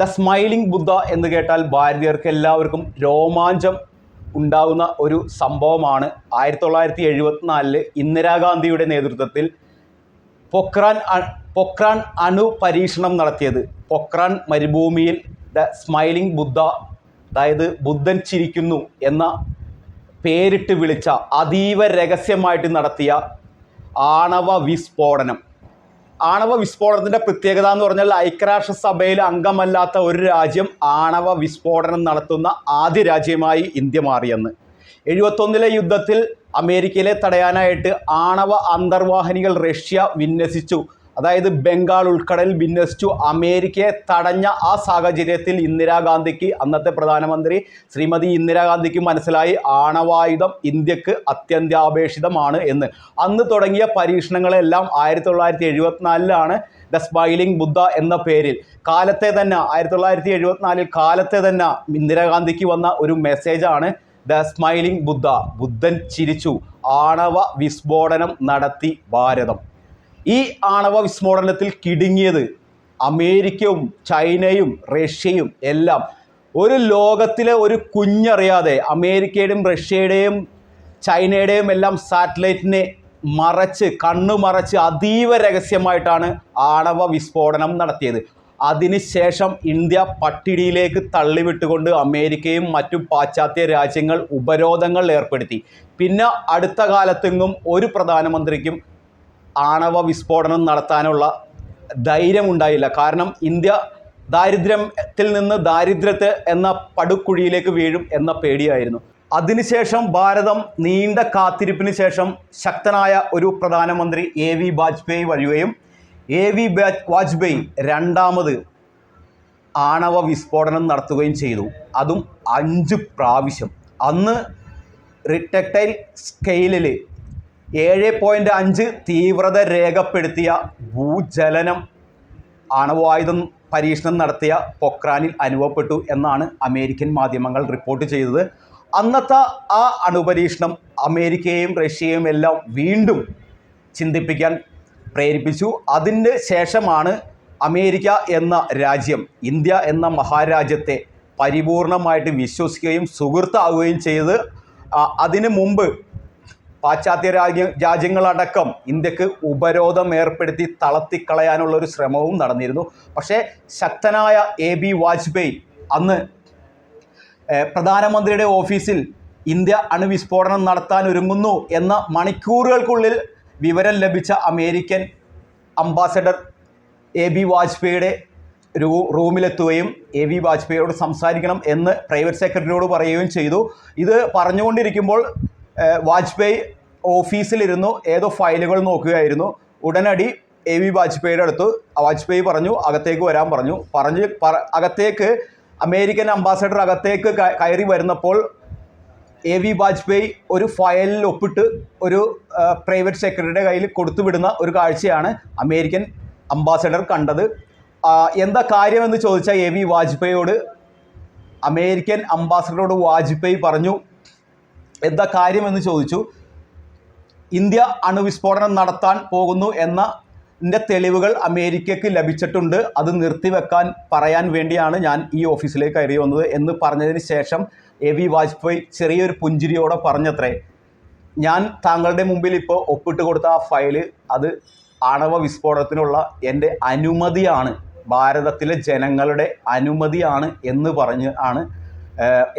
The smiling ബുദ്ധ എന്ന് കേട്ടാൽ ഭാരതീയർക്ക് എല്ലാവർക്കും രോമാഞ്ചം ഉണ്ടാകുന്ന ഒരു സംഭവമാണ്. ആയിരത്തി തൊള്ളായിരത്തി എഴുപത്തിനാലിൽ ഇന്ദിരാഗാന്ധിയുടെ നേതൃത്വത്തിൽ പൊക്രാൻ പൊക്രാൻ അണു പരീക്ഷണം നടത്തിയത്. പൊക്രാൻ മരുഭൂമിയിൽ ദ സ്മൈലിംഗ് ബുദ്ധ അതായത് ബുദ്ധൻ ചിരിക്കുന്നു എന്ന പേരിട്ട് വിളിച്ച അതീവ രഹസ്യമായിട്ട് നടത്തിയ ആണവ വിസ്ഫോടനം. ആണവ വിസ്ഫോടനത്തിന്റെ പ്രത്യേകത എന്ന് പറഞ്ഞാൽ ഐക്യരാഷ്ട്രസഭയിൽ അംഗമല്ലാത്ത ഒരു രാജ്യം ആണവ വിസ്ഫോടനം നടത്തുന്ന ആദ്യ രാജ്യമായി ഇന്ത്യ മാറിയെന്ന്. എഴുപത്തൊന്നിലെ യുദ്ധത്തിൽ അമേരിക്കയിലെ തടയാനായിട്ട് ആണവ അന്തർവാഹിനികൾ റഷ്യ വിന്യസിച്ചു. അതായത് ബംഗാൾ ഉൾക്കടലിൽ വിന്യസിച്ചു അമേരിക്കയെ തടഞ്ഞ ആ സാഹചര്യത്തിൽ ഇന്ദിരാഗാന്ധിക്ക് അന്നത്തെ പ്രധാനമന്ത്രി ശ്രീമതി ഇന്ദിരാഗാന്ധിക്ക് മനസ്സിലായി ആണവായുധം ഇന്ത്യയ്ക്ക് അത്യന്താപേക്ഷിതമാണ് എന്ന്. അന്ന് തുടങ്ങിയ പരീക്ഷണങ്ങളെല്ലാം ആയിരത്തി തൊള്ളായിരത്തി എഴുപത്തിനാലിലാണ് ദ സ്മൈലിംഗ് ബുദ്ധ എന്ന പേരിൽ. കാലത്തെ തന്നെ ആയിരത്തി തൊള്ളായിരത്തി എഴുപത്തിനാലിൽ കാലത്തെ തന്നെ ഇന്ദിരാഗാന്ധിക്ക് വന്ന ഒരു മെസ്സേജാണ് ദ സ്മൈലിംഗ് ബുദ്ധ. ബുദ്ധൻ ചിരിച്ചു. ആണവ വിസ്ഫോടനം നടത്തി ഭാരതം. ഈ ആണവ വിസ്ഫോടനത്തിൽ കിടുങ്ങിയത് അമേരിക്കയും ചൈനയും റഷ്യയും എല്ലാം. ഒരു ലോകത്തിലെ ഒരു കുഞ്ഞറിയാതെ അമേരിക്കയുടെയും റഷ്യയുടെയും ചൈനയുടെയും എല്ലാം സാറ്റലൈറ്റിനെ മറച്ച് കണ്ണു മറച്ച് അതീവ രഹസ്യമായിട്ടാണ് ആണവ വിസ്ഫോടനം നടത്തിയത്. അതിനുശേഷം ഇന്ത്യ പട്ടിണിയിലേക്ക് തള്ളിവിട്ടുകൊണ്ട് അമേരിക്കയും മറ്റു പാശ്ചാത്യ രാജ്യങ്ങൾ ഉപരോധങ്ങൾ ഏർപ്പെടുത്തി. പിന്നെ അടുത്ത കാലത്തെങ്ങും ഒരു പ്രധാനമന്ത്രിക്കും ആണവ വിസ്ഫോടനം നടത്താനുള്ള ധൈര്യമുണ്ടായില്ല. കാരണം ഇന്ത്യ ദാരിദ്ര്യത്തിൽ നിന്ന് ദാരിദ്ര്യത്തെ എന്ന പടുക്കുഴിയിലേക്ക് വീഴും എന്ന പേടിയായിരുന്നു. അതിനുശേഷം ഭാരതം നീണ്ട കാത്തിരിപ്പിന് ശേഷം ശക്തനായ ഒരു പ്രധാനമന്ത്രി എ വി വാജ്പേയി വരികയും എ വി വാജ്പേയി രണ്ടാമത് ആണവ വിസ്ഫോടനം നടത്തുകയും ചെയ്തു. അതും അഞ്ച് പ്രാവശ്യം. അന്ന് റിട്ടക്ടൈൽ സ്കെയിലിൽ ഏഴ് പോയിന്റ് അഞ്ച് തീവ്രത രേഖപ്പെടുത്തിയ ഭൂചലനം ആണവായുധം പരീക്ഷണം നടത്തിയ പൊക്രാനിൽ അനുഭവപ്പെട്ടു എന്നാണ് അമേരിക്കൻ മാധ്യമങ്ങൾ റിപ്പോർട്ട് ചെയ്തത്. അന്നത്തെ ആ അണുപരീക്ഷണം അമേരിക്കയെയും റഷ്യയെയും എല്ലാം വീണ്ടും ചിന്തിപ്പിക്കാൻ പ്രേരിപ്പിച്ചു. അതിന് ശേഷമാണ് അമേരിക്ക എന്ന രാജ്യം ഇന്ത്യ എന്ന മഹാരാജ്യത്തെ പരിപൂർണമായിട്ട് വിശ്വസിക്കുകയും സുഹൃത്താവുകയും ചെയ്ത് അതിനു മുമ്പ് പാശ്ചാത്യ രാജ്യ രാജ്യങ്ങളടക്കം ഇന്ത്യയ്ക്ക് ഉപരോധം ഏർപ്പെടുത്തി തളർത്തിക്കളയാനുള്ള ഒരു ശ്രമവും നടന്നിരുന്നു. പക്ഷേ ശക്തനായ എ ബി വാജ്പേയി അന്ന് പ്രധാനമന്ത്രിയുടെ ഓഫീസിൽ ഇന്ത്യ അണുവിസ്ഫോടനം നടത്താൻ ഒരുങ്ങുന്നു എന്ന മണിക്കൂറുകൾക്കുള്ളിൽ വിവരം ലഭിച്ച അമേരിക്കൻ അംബാസഡർ എ ബി വാജ്പേയിയുടെ രൂ റൂമിലെത്തുകയും എ വി വാജ്പേയിയോട് സംസാരിക്കണം എന്ന് പ്രൈവറ്റ് സെക്രട്ടറിയോട് പറയുകയും ചെയ്തു. ഇത് പറഞ്ഞുകൊണ്ടിരിക്കുമ്പോൾ വാജ്പേയി ഓഫീസിലിരുന്നു ഏതോ ഫയലുകൾ നോക്കുകയായിരുന്നു. ഉടനടി എ വി വാജ്പേയിയുടെ അടുത്ത് വാജ്പേയി പറഞ്ഞു അകത്തേക്ക് വരാൻ പറഞ്ഞു. പറഞ്ഞ് പറ അകത്തേക്ക് അമേരിക്കൻ അംബാസഡർ അകത്തേക്ക് കയറി വരുന്നപ്പോൾ എ വി വാജ്പേയി ഒരു ഫയലിൽ ഒപ്പിട്ട് ഒരു പ്രൈവറ്റ് സെക്രട്ടറിയുടെ കയ്യിൽ കൊടുത്തുവിടുന്ന ഒരു കാഴ്ചയാണ് അമേരിക്കൻ അംബാസഡർ കണ്ടത്. എന്താ കാര്യമെന്ന് ചോദിച്ചാൽ എ വി വാജ്പേയിയോട് അമേരിക്കൻ അംബാസഡറോട് വാജ്പേയി പറഞ്ഞു എന്താ കാര്യമെന്ന് ചോദിച്ചു. ഇന്ത്യ അണുവിസ്ഫോടനം നടത്താൻ പോകുന്നു എന്ന തെളിവുകൾ അമേരിക്കയ്ക്ക് ലഭിച്ചിട്ടുണ്ട്. അത് നിർത്തിവെക്കാൻ പറയാൻ വേണ്ടിയാണ് ഞാൻ ഈ ഓഫീസിലേക്ക് കയറി വന്നത് എന്ന് പറഞ്ഞതിന് ശേഷം എ വി വാജ്പേയി ചെറിയൊരു പുഞ്ചിരിയോടെ പറഞ്ഞത്രേ ഞാൻ താങ്കളുടെ മുമ്പിൽ ഇപ്പോൾ ഒപ്പിട്ട് കൊടുത്ത ആ ഫയൽ അത് ആണവ വിസ്ഫോടനത്തിനുള്ള എന്റെ അനുമതിയാണ്. ഭാരതത്തിലെ ജനങ്ങളുടെ അനുമതിയാണ് എന്ന് പറഞ്ഞ് ആണ്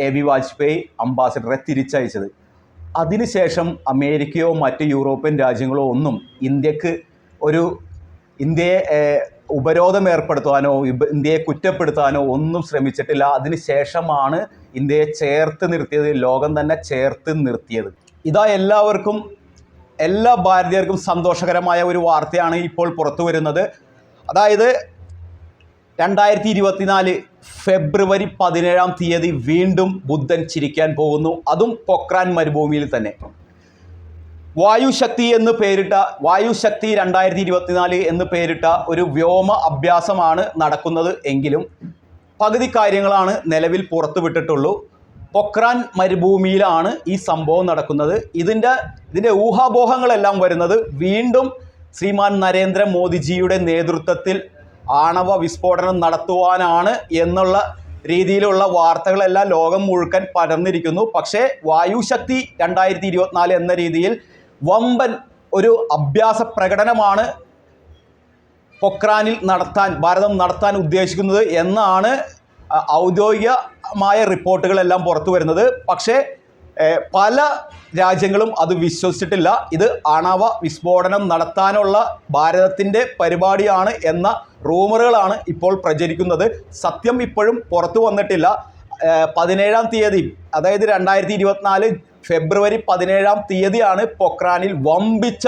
എ ബി വാജ്പേയി അംബാസഡറെ തിരിച്ചയച്ചത്. അതിനുശേഷം അമേരിക്കയോ മറ്റ് യൂറോപ്യൻ രാജ്യങ്ങളോ ഒന്നും ഇന്ത്യയ്ക്ക് ഒരു ഇന്ത്യയെ ഉപരോധം ഏർപ്പെടുത്താനോ ഇന്ത്യയെ കുറ്റപ്പെടുത്താനോ ഒന്നും ശ്രമിച്ചിട്ടില്ല. അതിനുശേഷമാണ് ഇന്ത്യയെ ചേർത്ത് നിർത്തിയത് ലോകം തന്നെ ചേർത്ത് നിർത്തിയത്. ഇതാ എല്ലാവർക്കും എല്ലാ ഭാരതീയർക്കും സന്തോഷകരമായ ഒരു വാർത്തയാണ് ഇപ്പോൾ പുറത്തു വരുന്നത്. അതായത് രണ്ടായിരത്തി ഇരുപത്തിനാല് ഫെബ്രുവരി പതിനേഴാം തീയതി വീണ്ടും ബുദ്ധൻ ചിരിക്കാൻ പോകുന്നു. അതും പൊക്രാൻ മരുഭൂമിയിൽ തന്നെ. വായുശക്തി എന്ന് പേരിട്ട വായുശക്തി രണ്ടായിരത്തി ഇരുപത്തിനാല് എന്ന് പേരിട്ട ഒരു വ്യോമ അഭ്യാസമാണ് നടക്കുന്നത് എങ്കിലും പകുതി കാര്യങ്ങളാണ് നിലവിൽ പുറത്തുവിട്ടിട്ടുള്ളൂ. പൊക്രാൻ മരുഭൂമിയിലാണ് ഈ സംഭവം നടക്കുന്നത്. ഇതിന്റെ ഇതിന്റെ ഊഹാപോഹങ്ങളെല്ലാം വരുന്നത് വീണ്ടും ശ്രീമാൻ നരേന്ദ്ര മോദിജിയുടെ നേതൃത്വത്തിൽ ആണവ വിസ്ഫോടനം നടത്തുവാനാണ് എന്നുള്ള രീതിയിലുള്ള വാർത്തകളെല്ലാം ലോകം മുഴുക്കൻ പടർന്നിരിക്കുന്നു. പക്ഷേ വായുശക്തി രണ്ടായിരത്തി ഇരുപത്തിനാല് എന്ന രീതിയിൽ വമ്പൻ ഒരു അഭ്യാസ പ്രകടനമാണ് പൊക്രാനിൽ നടത്താൻ ഭാരതം നടത്താൻ ഉദ്ദേശിക്കുന്നത് എന്നാണ് ഔദ്യോഗികമായ റിപ്പോർട്ടുകളെല്ലാം പുറത്തു വരുന്നത് പക്ഷേ പല രാജ്യങ്ങളും അത് വിശ്വസിച്ചിട്ടില്ല. ഇത് ആണവ വിസ്ഫോടനം നടത്താനുള്ള ഭാരതത്തിന്റെ പരിപാടിയാണ് എന്ന റൂമറുകളാണ് ഇപ്പോൾ പ്രചരിക്കുന്നത്. സത്യം ഇപ്പോഴും പുറത്തു വന്നിട്ടില്ല. പതിനേഴാം തീയതി അതായത് രണ്ടായിരത്തി ഇരുപത്തിനാല് ഫെബ്രുവരി പതിനേഴാം തീയതിയാണ് പൊക്രാനിൽ വമ്പിച്ച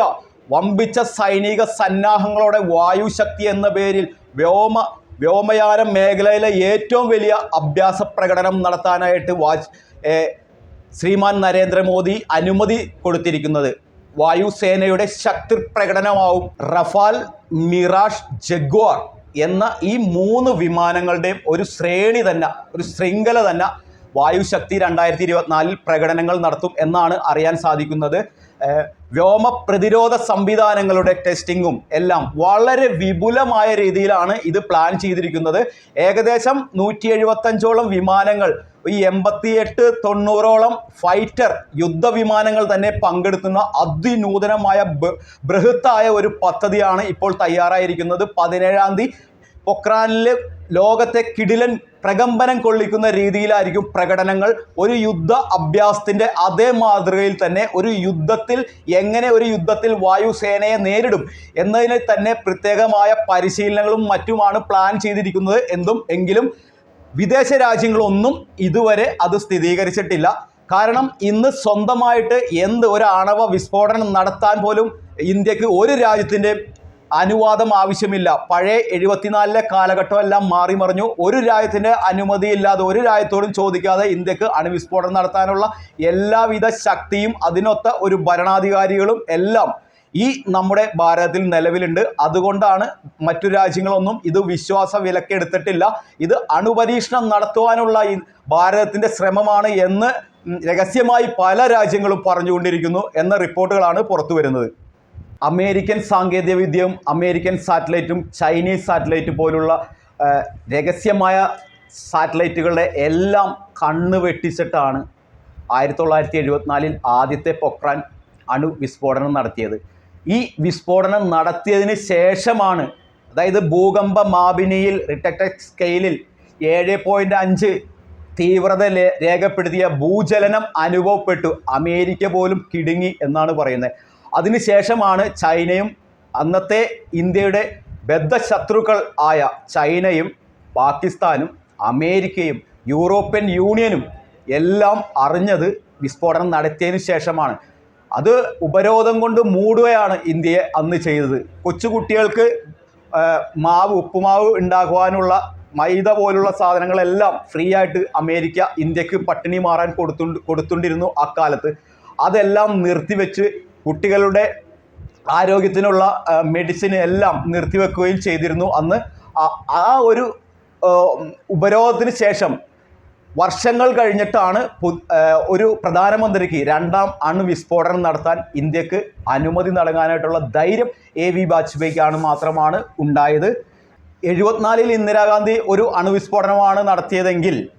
വമ്പിച്ച സൈനിക സന്നാഹങ്ങളോടെ വായുശക്തി എന്ന പേരിൽ വ്യോമ വ്യോമയാന മേഖലയിലെ ഏറ്റവും വലിയ അഭ്യാസ പ്രകടനം നടത്താനായിട്ട് ഏ, ശ്രീമാൻ നരേന്ദ്രമോദി അനുമതി കൊടുത്തിരിക്കുന്നത്. വായുസേനയുടെ ശക്തി പ്രകടനമാവും റഫാൽ മിറാഷ് ജഗ്വാർ എന്ന ഈ മൂന്ന് വിമാനങ്ങളുടെയും ഒരു ശ്രേണി തന്നെ ഒരു ശൃംഖല തന്നെ വായുശക്തി രണ്ടായിരത്തി ഇരുപത്തിനാലിൽ പ്രകടനങ്ങൾ നടത്തും എന്നാണ് അറിയാൻ സാധിക്കുന്നത്. വ്യോമ പ്രതിരോധ സംവിധാനങ്ങളുടെ ടെസ്റ്റിങ്ങും എല്ലാം വളരെ വിപുലമായ രീതിയിലാണ് ഇത് പ്ലാൻ ചെയ്തിരിക്കുന്നത്. ഏകദേശം നൂറ്റി എഴുപത്തഞ്ചോളം വിമാനങ്ങൾ ഈ എൺപത്തിയെട്ട് തൊണ്ണൂറോളം ഫൈറ്റർ യുദ്ധവിമാനങ്ങൾ തന്നെ പങ്കെടുത്തുന്ന അതിനൂതനമായ ബൃഹത്തായ ഒരു പദ്ധതിയാണ് ഇപ്പോൾ തയ്യാറായിരിക്കുന്നത്. പതിനേഴാം തീയതി പൊക്രാനിലെ ലോകത്തെ കിടിലൻ പ്രകമ്പനം കൊള്ളിക്കുന്ന രീതിയിലായിരിക്കും പ്രകടനങ്ങൾ. ഒരു യുദ്ധ അഭ്യാസത്തിന്റെ അതേ മാതൃകയിൽ തന്നെ ഒരു യുദ്ധത്തിൽ എങ്ങനെ ഒരു യുദ്ധത്തിൽ വായുസേനയെ നേരിടും എന്നതിന് തന്നെ പ്രത്യേകമായ പരിശീലനങ്ങളും മറ്റുമാണ് പ്ലാൻ ചെയ്തിരിക്കുന്നത് എന്തും. എങ്കിലും വിദേശ രാജ്യങ്ങളൊന്നും ഇതുവരെ അത് സ്ഥിരീകരിച്ചിട്ടില്ല. കാരണം ഇന്ന് സ്വന്തമായിട്ട് എന്ത് ഒരു ആണവ വിസ്ഫോടനം നടത്താൻ പോലും ഇന്ത്യയ്ക്ക് ഒരു രാജ്യത്തിന്റെ അനുവാദം ആവശ്യമില്ല. പഴയ എഴുപത്തിനാലിലെ കാലഘട്ടം എല്ലാം മാറി മറിഞ്ഞു. ഒരു അനുമതി ഇല്ലാതെ ഒരു രാജ്യത്തോടും ചോദിക്കാതെ ഇന്ത്യയ്ക്ക് അണുവിസ്ഫോടനം നടത്താനുള്ള എല്ലാവിധ ശക്തിയും അതിനൊത്ത ഒരു ഭരണാധികാരികളും എല്ലാം ഈ നമ്മുടെ ഭാരതത്തിൽ നിലവിലുണ്ട്. അതുകൊണ്ടാണ് മറ്റു രാജ്യങ്ങളൊന്നും ഇത് വിശ്വാസ വിലക്കെടുത്തിട്ടില്ല. ഇത് അണുപരീക്ഷണം നടത്തുവാനുള്ള ഭാരതത്തിന്റെ ശ്രമമാണ് എന്ന് രഹസ്യമായി പല രാജ്യങ്ങളും പറഞ്ഞുകൊണ്ടിരിക്കുന്നു എന്ന റിപ്പോർട്ടുകളാണ് പുറത്തു വരുന്നത് അമേരിക്കൻ സാങ്കേതികവിദ്യയും അമേരിക്കൻ സാറ്റലൈറ്റും ചൈനീസ് സാറ്റലൈറ്റ് പോലുള്ള രഹസ്യമായ സാറ്റലൈറ്റുകളുടെ എല്ലാം കണ്ണ് വെട്ടിച്ചിട്ടാണ് ആയിരത്തി തൊള്ളായിരത്തി എഴുപത്തിനാലിൽ ആദ്യത്തെ പൊക്രാൻ അണു വിസ്ഫോടനം നടത്തിയത്. ഈ വിസ്ഫോടനം നടത്തിയതിന് ശേഷമാണ് അതായത് ഭൂകമ്പ മാപിനിയിൽ റിട്ടക്ട സ്കെയിലിൽ ഏഴ് പോയിന്റ് അഞ്ച് തീവ്രത രേഖപ്പെടുത്തിയ ഭൂചലനം അനുഭവപ്പെട്ടു. അമേരിക്ക പോലും കിടുങ്ങി എന്നാണ് പറയുന്നത്. അതിനുശേഷമാണ് ചൈനയും അന്നത്തെ ഇന്ത്യയുടെ ബദ്ധശത്രുക്കൾ ആയ ചൈനയും പാകിസ്ഥാനും അമേരിക്കയും യൂറോപ്യൻ യൂണിയനും എല്ലാം അറിഞ്ഞത് വിസ്ഫോടനം നടത്തിയതിന് ശേഷമാണ്. അത് ഉപരോധം കൊണ്ട് മൂടുകയാണ് ഇന്ത്യയെ അന്ന് ചെയ്തത്. കൊച്ചുകുട്ടികൾക്ക് മാവ് ഉപ്പുമാവ് ഉണ്ടാക്കുവാനുള്ള മൈദ പോലുള്ള സാധനങ്ങളെല്ലാം ഫ്രീ ആയിട്ട് അമേരിക്ക ഇന്ത്യയ്ക്ക് പട്ടിണി മാറാൻ കൊടുത്തു കൊടുത്തുകൊണ്ടിരുന്നു അക്കാലത്ത്. അതെല്ലാം നിർത്തിവെച്ച് കുട്ടികളുടെ ആരോഗ്യത്തിനുള്ള മെഡിസിൻ എല്ലാം നിർത്തിവെക്കുകയും ചെയ്തിരുന്നു. അന്ന് ആ- ഒരു ഉപരോധത്തിന് ശേഷം വർഷങ്ങൾ കഴിഞ്ഞിട്ടാണ് ഒരു പ്രധാനമന്ത്രിക്ക് രണ്ടാം അണുവിസ്ഫോടനം നടത്താൻ ഇന്ത്യയ്ക്ക് അനുമതി നൽകാനായിട്ടുള്ള ധൈര്യം എ വി വാജ്പേയിക്കാണ് മാത്രമാണ് ഉണ്ടായത്. എഴുപത്തിനാലിൽ ഇന്ദിരാഗാന്ധി ഒരു അണുവിസ്ഫോടനമാണ് നടത്തിയതെങ്കിൽ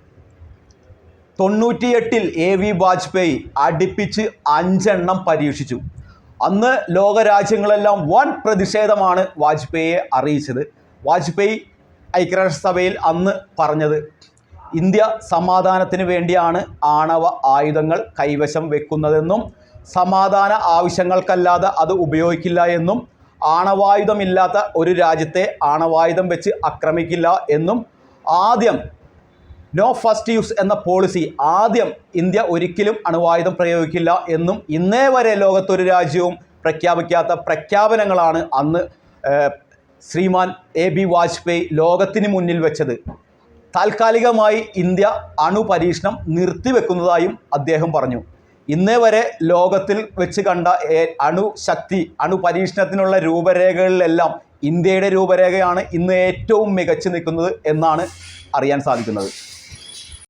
തൊണ്ണൂറ്റിയെട്ടിൽ എ വി വാജ്പേയി അടുപ്പിച്ച് അഞ്ചെണ്ണം പരീക്ഷിച്ചു. അന്ന് ലോകരാജ്യങ്ങളെല്ലാം വൻ പ്രതിഷേധമാണ് വാജ്പേയിയെ അറിയിച്ചത്. വാജ്പേയി ഐക്യരാഷ്ട്രസഭയിൽ അന്ന് പറഞ്ഞത് ഇന്ത്യ സമാധാനത്തിന് വേണ്ടിയാണ് ആണവ ആയുധങ്ങൾ കൈവശം വെക്കുന്നതെന്നും സമാധാന ആവശ്യങ്ങൾക്കല്ലാതെ അത് ഉപയോഗിക്കില്ല എന്നും ആണവായുധമില്ലാത്ത ഒരു രാജ്യത്തെ ആണവായുധം വെച്ച് ആക്രമിക്കില്ല എന്നും ആദ്യം നോ ഫസ്റ്റ് യൂസ് എന്ന പോളിസി ആദ്യം ഇന്ത്യ ഒരിക്കലും അണുവായുധം പ്രയോഗിക്കില്ല എന്നും ഇന്നേ വരെ ലോകത്തൊരു രാജ്യവും പ്രഖ്യാപിക്കാത്ത പ്രഖ്യാപനങ്ങളാണ് അന്ന് ശ്രീമാൻ എ ബി വാജ്പേയി ലോകത്തിന് മുന്നിൽ വെച്ചത്. താൽക്കാലികമായി ഇന്ത്യ അണുപരീക്ഷണം നിർത്തിവെക്കുന്നതായും അദ്ദേഹം പറഞ്ഞു. ഇന്നേ വരെ ലോകത്തിൽ വെച്ച് കണ്ട അണുശക്തി അണുപരീക്ഷണത്തിനുള്ള രൂപരേഖകളിലെല്ലാം ഇന്ത്യയുടെ രൂപരേഖയാണ് ഇന്ന് ഏറ്റവും മികച്ചു നിൽക്കുന്നത് എന്നാണ് അറിയാൻ സാധിക്കുന്നത്.